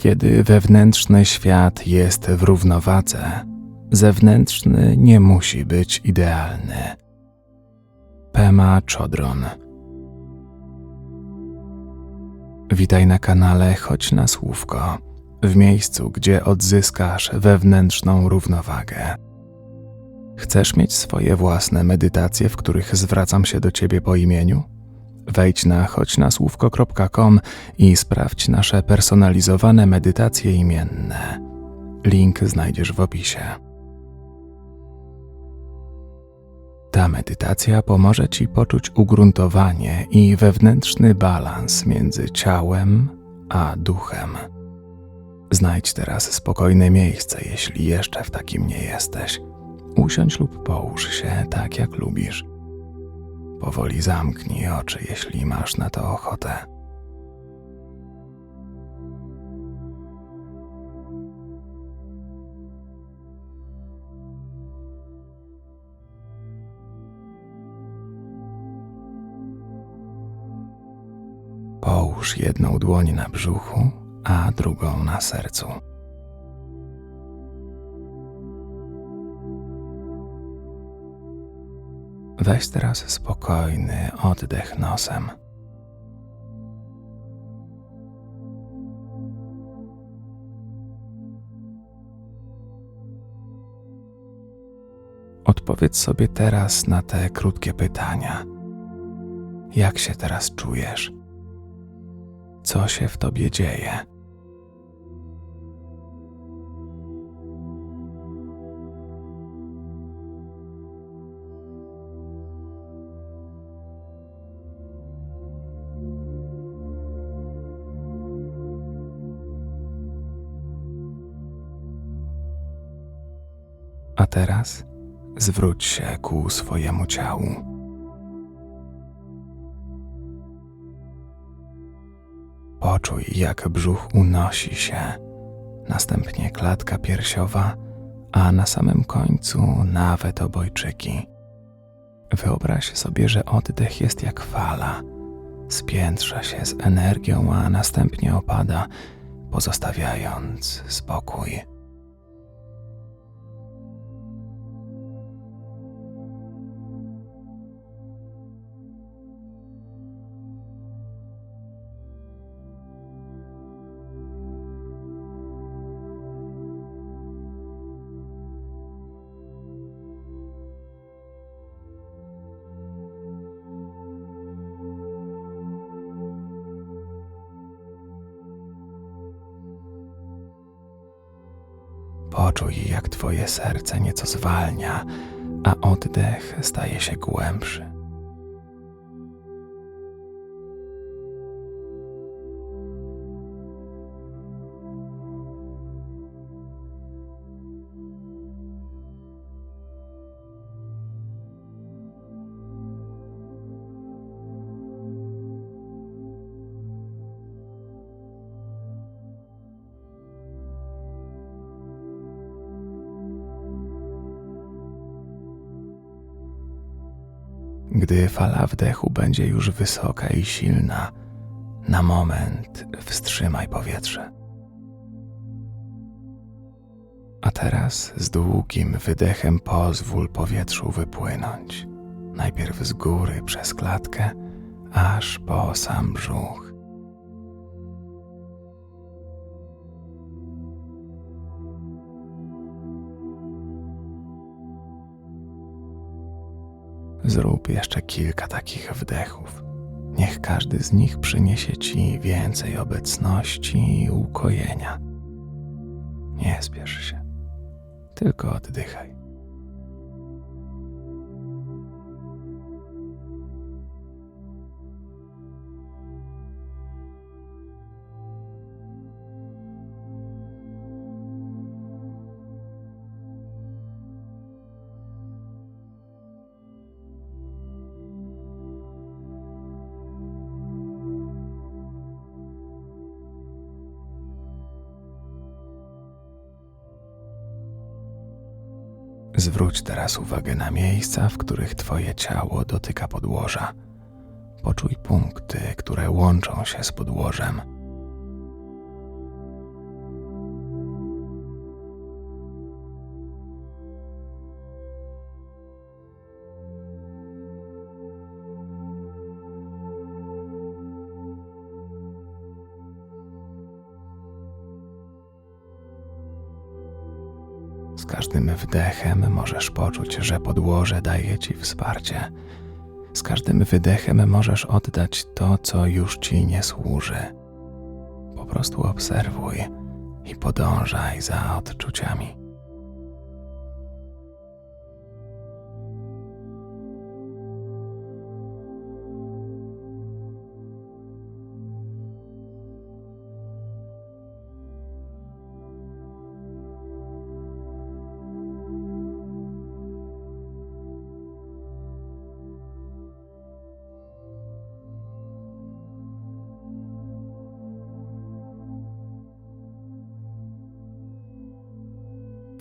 Kiedy wewnętrzny świat jest w równowadze, zewnętrzny nie musi być idealny. Pema Chodron Witaj na kanale Chodź na Słówko, w miejscu, gdzie odzyskasz wewnętrzną równowagę. Chcesz mieć swoje własne medytacje, w których zwracam się do Ciebie po imieniu? Wejdź na chodźnasłówko.com i sprawdź nasze personalizowane medytacje imienne. Link znajdziesz w opisie. Ta medytacja pomoże Ci poczuć ugruntowanie i wewnętrzny balans między ciałem a duchem. Znajdź teraz spokojne miejsce, jeśli jeszcze w takim nie jesteś. Usiądź lub połóż się tak, jak lubisz. Powoli zamknij oczy, jeśli masz na to ochotę. Połóż jedną dłoń na brzuchu, a drugą na sercu. Weź teraz spokojny oddech nosem. Odpowiedz sobie teraz na te krótkie pytania. Jak się teraz czujesz? Co się w tobie dzieje? A teraz zwróć się ku swojemu ciału. Poczuj, jak brzuch unosi się, następnie klatka piersiowa, a na samym końcu nawet obojczyki. Wyobraź sobie, że oddech jest jak fala. Spiętrza się z energią, a następnie opada, pozostawiając spokój. Poczuj, jak Twoje serce nieco zwalnia, a oddech staje się głębszy. Gdy fala wdechu będzie już wysoka i silna, na moment wstrzymaj powietrze. A teraz z długim wydechem pozwól powietrzu wypłynąć, najpierw z góry przez klatkę, aż po sam brzuch. Zrób jeszcze kilka takich wdechów. Niech każdy z nich przyniesie ci więcej obecności i ukojenia. Nie spiesz się, tylko oddychaj. Zwróć teraz uwagę na miejsca, w których Twoje ciało dotyka podłoża. Poczuj punkty, które łączą się z podłożem. Każdym wdechem możesz poczuć, że podłoże daje ci wsparcie. Z każdym wydechem możesz oddać to, co już ci nie służy. Po prostu obserwuj i podążaj za odczuciami.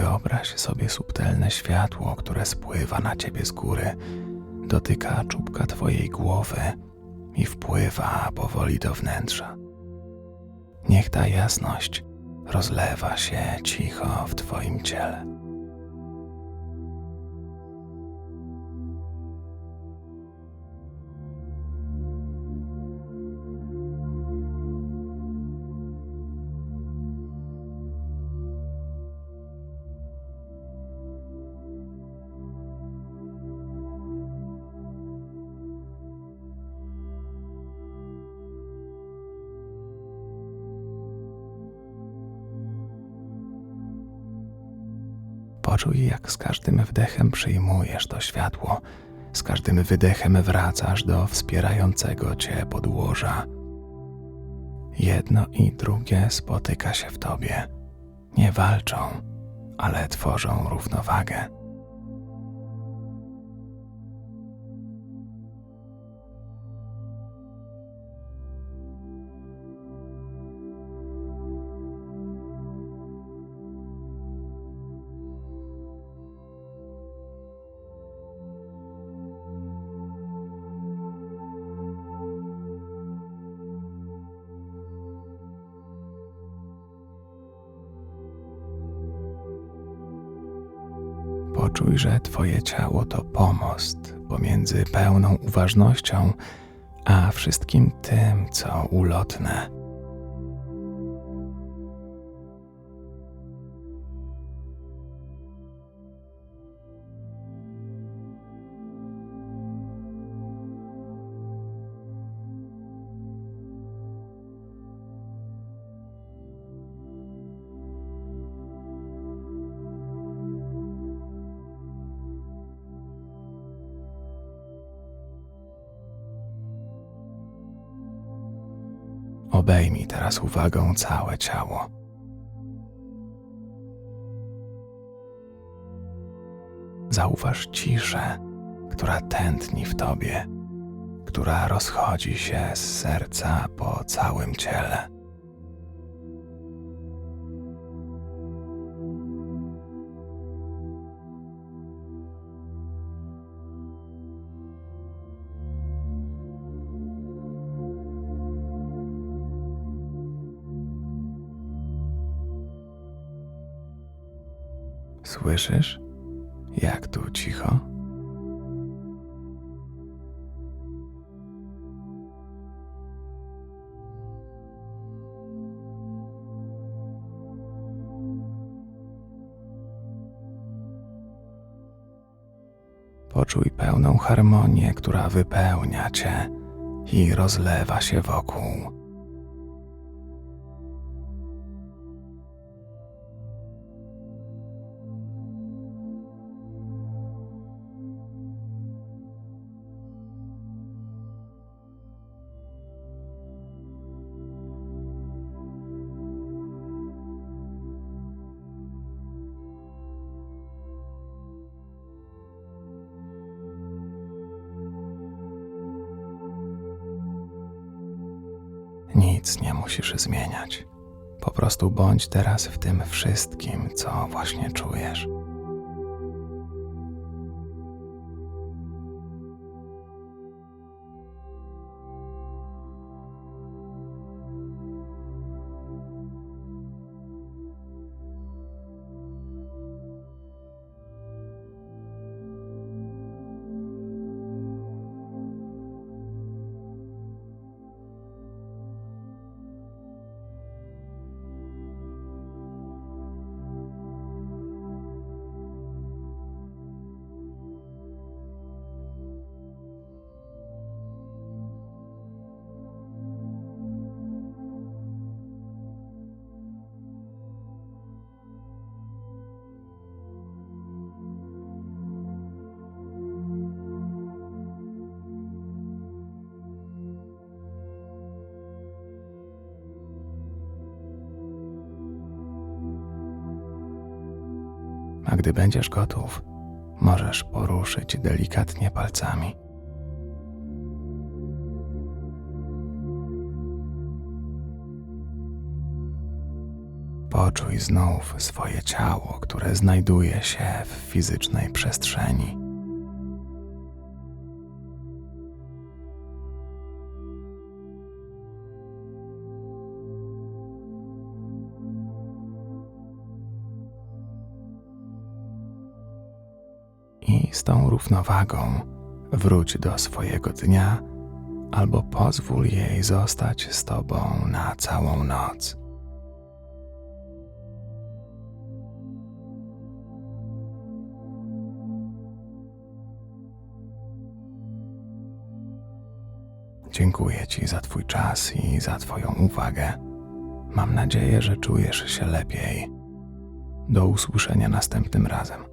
Wyobraź sobie subtelne światło, które spływa na ciebie z góry, dotyka czubka twojej głowy i wpływa powoli do wnętrza. Niech ta jasność rozlewa się cicho w twoim ciele. Poczuj, jak z każdym wdechem przyjmujesz to światło, z każdym wydechem wracasz do wspierającego cię podłoża. Jedno i drugie spotyka się w tobie. Nie walczą, ale tworzą równowagę. Poczuj, że Twoje ciało to pomost pomiędzy pełną uważnością a wszystkim tym, co ulotne. Obejmij teraz uwagą całe ciało. Zauważ ciszę, która tętni w tobie, która rozchodzi się z serca po całym ciele. Słyszysz, jak tu cicho? Poczuj pełną harmonię, która wypełnia cię i rozlewa się wokół. Nie musisz zmieniać. Po prostu bądź teraz w tym wszystkim, co właśnie czujesz. A gdy będziesz gotów, możesz poruszyć delikatnie palcami. Poczuj znów swoje ciało, które znajduje się w fizycznej przestrzeni. Tą równowagą wróć do swojego dnia albo pozwól jej zostać z tobą na całą noc. Dziękuję Ci za Twój czas i za Twoją uwagę. Mam nadzieję, że czujesz się lepiej. Do usłyszenia następnym razem.